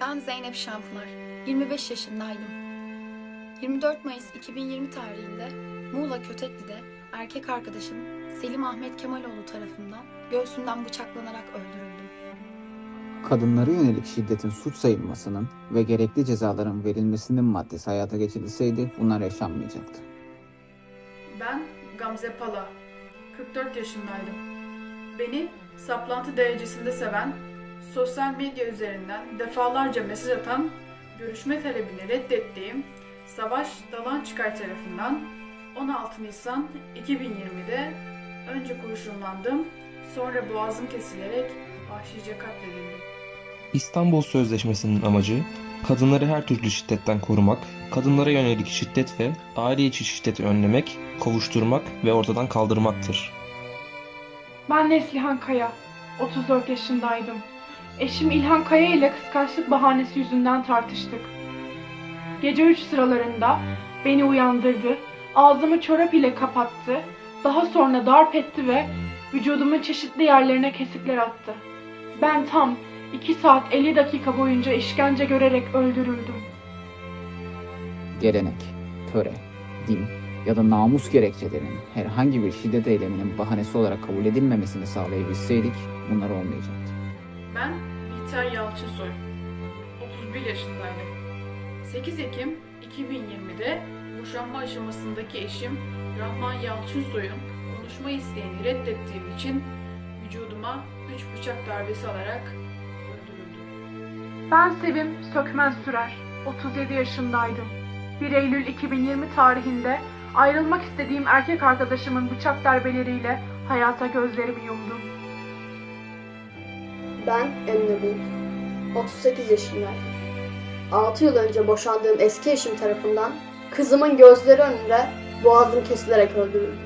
Ben Zeynep Şampınar. 25 yaşındaydım. 24 Mayıs 2020 tarihinde Muğla Kötekli'de erkek arkadaşım Selim Ahmet Kemaloğlu tarafından göğsünden bıçaklanarak öldürüldüm. Kadınlara yönelik şiddetin suç sayılmasının ve gerekli cezaların verilmesinin maddesi hayata geçirilseydi bunlar yaşanmayacaktı. Ben Gamze Pala. 44 yaşındaydım. Beni saplantı derecesinde seven, sosyal medya üzerinden defalarca mesaj atan, görüşme talebini reddettiğim Savaş Dalan Çıkar tarafından 16 Nisan 2020'de önce kurşunlandım, sonra boğazım kesilerek vahşice katledildim. İstanbul Sözleşmesi'nin amacı kadınları her türlü şiddetten korumak, kadınlara yönelik şiddet ve aile içi şiddeti önlemek, kovuşturmak ve ortadan kaldırmaktır. Ben Neslihan Kaya. 34 yaşındaydım. Eşim İlhan Kaya ile kıskançlık bahanesi yüzünden tartıştık. Gece 3 sıralarında beni uyandırdı, ağzımı çorap ile kapattı, daha sonra darp etti ve vücudumun çeşitli yerlerine kesikler attı. Ben tam 2 saat 50 dakika boyunca işkence görerek öldürüldüm. Gelenek, töre, din ya da namus gerekçelerinin herhangi bir şiddet eyleminin bahanesi olarak kabul edilmemesini sağlayabilseydik bunlar olmayacaktı. Ben Bihter Yalçınsoy. 31 yaşındaydım. 8 Ekim 2020'de boşanma aşamasındaki eşim Rahman Yalçınsoy'un konuşma isteğini reddettiğim için vücuduma 3 bıçak darbesi alarak öldürüldüm. Ben Sevim Sökmen Sürer. 37 yaşındaydım. 1 Eylül 2020 tarihinde ayrılmak istediğim erkek arkadaşımın bıçak darbeleriyle hayata gözlerimi yumdum. Ben Emine Bulut. 38 yaşındayım. 6 yıl önce boşandığım eski eşim tarafından kızımın gözleri önünde boğazım kesilerek öldürüldüm.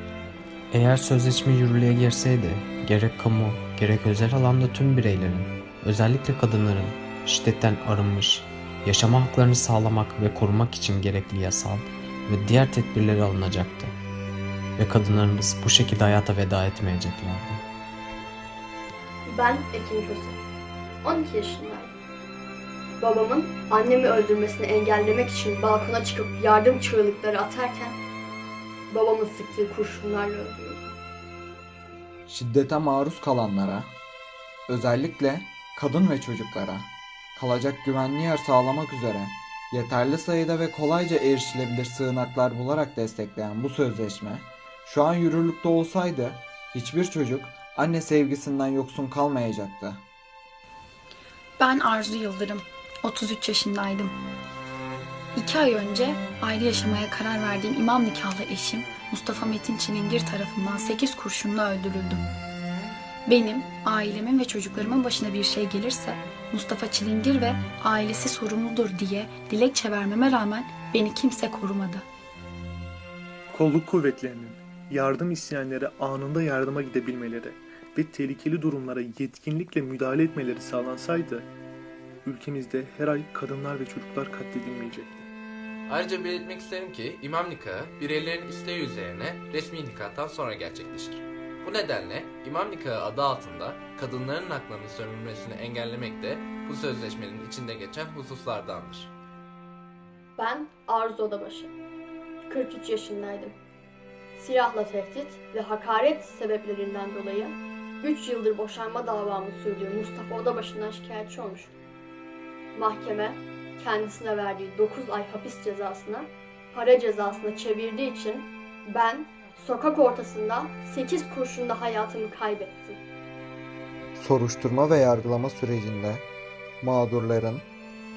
Eğer sözleşme yürürlüğe girseydi, gerek kamu, gerek özel alanda tüm bireylerin, özellikle kadınların şiddetten arınmış, yaşama haklarını sağlamak ve korumak için gerekli yasal ve diğer tedbirleri alınacaktı. Ve kadınlarımız bu şekilde hayata veda etmeyeceklerdi. Ben Ekin Köse. 12 yaşındayım. Babamın annemi öldürmesini engellemek için balkona çıkıp yardım çığlıkları atarken babamın sıktığı kurşunlarla öldürüldüm. şiddete maruz kalanlara, özellikle kadın ve çocuklara kalacak güvenli yer sağlamak üzere yeterli sayıda ve kolayca erişilebilir sığınaklar bularak destekleyen bu sözleşme şu an yürürlükte olsaydı hiçbir çocuk anne sevgisinden yoksun kalmayacaktı. Ben Arzu Yıldırım. 33 yaşındaydım. İki ay önce ayrı yaşamaya karar verdiğim imam nikahlı eşim Mustafa Metin Çilingir tarafından 8 kurşunla öldürüldüm. Benim, ailemin ve çocuklarımın başına bir şey gelirse Mustafa Çilingir ve ailesi sorumludur diye dilekçe vermeme rağmen beni kimse korumadı. Kolluk kuvvetlerinin yardım isteyenlere anında yardıma gidebilmeleri ve tehlikeli durumlara yetkinlikle müdahale etmeleri sağlansaydı, ülkemizde her ay kadınlar ve çocuklar katledilmeyecekti. Ayrıca belirtmek isterim ki imam nikahı bireylerin isteği üzerine resmi nikahtan sonra gerçekleşir. Bu nedenle imam nikahı adı altında kadınların haklarının sömürülmesini engellemek de bu sözleşmenin içinde geçen hususlardandır. Ben Arzu Odabaşı. 43 yaşındaydım. Silahla tehdit ve hakaret sebeplerinden dolayı 3 yıldır boşanma davamı sürdüğü Mustafa Odabaşı'ndan şikayetçi olmuştum. Mahkeme kendisine verdiği 9 ay hapis cezasını para cezasına çevirdiği için ben sokak ortasında 8 kurşunla hayatımı kaybettim. Soruşturma ve yargılama sürecinde mağdurların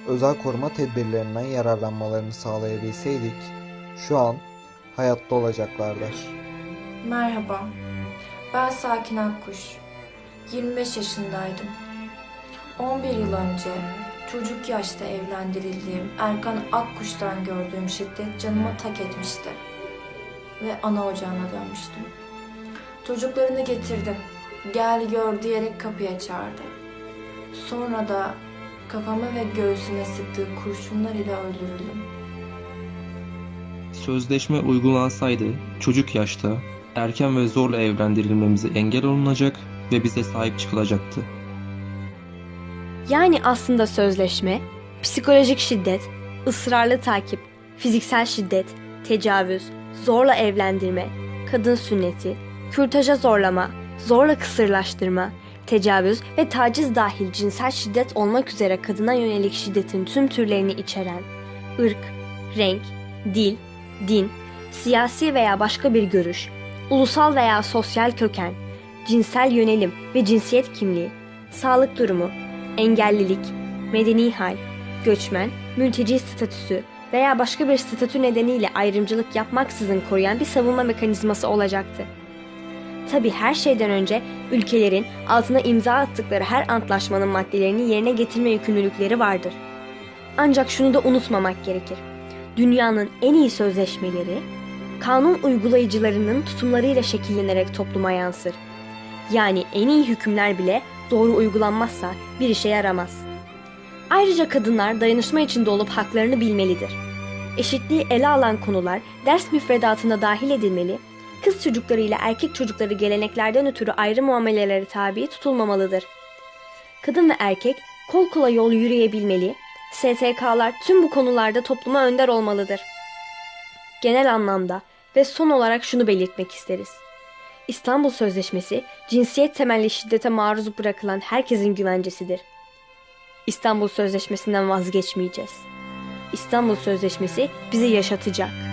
özel koruma tedbirlerinden yararlanmalarını sağlayabilseydik şu an hayatta olacaklardı. Merhaba, ben Sakin Akkuş. 25 yaşındaydım. 11 yıl önce çocuk yaşta evlendirildiğim Erkan Akkuş'tan gördüğüm şiddet canıma tak etmişti. Ve ana ocağına dönmüştüm. Çocuklarını getirdim. Gel gör diyerek kapıya çağırdı. Sonra da kafama ve göğsüme sıktığı kurşunlar ile öldürüldüm. Sözleşme uygulansaydı çocuk yaşta erken ve zorla evlendirilmemize engel olunacak ve bize sahip çıkılacaktı. Yani aslında sözleşme psikolojik şiddet, ısrarlı takip, fiziksel şiddet, tecavüz, zorla evlendirme, kadın sünneti, kürtaja zorlama, zorla kısırlaştırma, tecavüz ve taciz dahil cinsel şiddet olmak üzere kadına yönelik şiddetin tüm türlerini içeren, ırk, renk, dil, din, siyasi veya başka bir görüş, ulusal veya sosyal köken, cinsel yönelim ve cinsiyet kimliği, sağlık durumu, engellilik, medeni hal, göçmen, mülteci statüsü veya başka bir statü nedeniyle ayrımcılık yapmaksızın koruyan bir savunma mekanizması olacaktı. Tabi her şeyden önce ülkelerin altına imza attıkları her antlaşmanın maddelerini yerine getirme yükümlülükleri vardır. Ancak şunu da unutmamak gerekir. Dünyanın en iyi sözleşmeleri, kanun uygulayıcılarının tutumlarıyla şekillenerek topluma yansır. Yani en iyi hükümler bile doğru uygulanmazsa bir işe yaramaz. Ayrıca kadınlar dayanışma içinde olup haklarını bilmelidir. Eşitliği ele alan konular ders müfredatına dahil edilmeli, kız çocukları ile erkek çocukları geleneklerden ötürü ayrı muamelelere tabi tutulmamalıdır. Kadın ve erkek kol kola yol yürüyebilmeli, STK'lar tüm bu konularda topluma önder olmalıdır. Genel anlamda ve son olarak şunu belirtmek isteriz. İstanbul Sözleşmesi cinsiyet temelli şiddete maruz bırakılan herkesin güvencesidir. İstanbul Sözleşmesi'nden vazgeçmeyeceğiz. İstanbul Sözleşmesi bizi yaşatacak.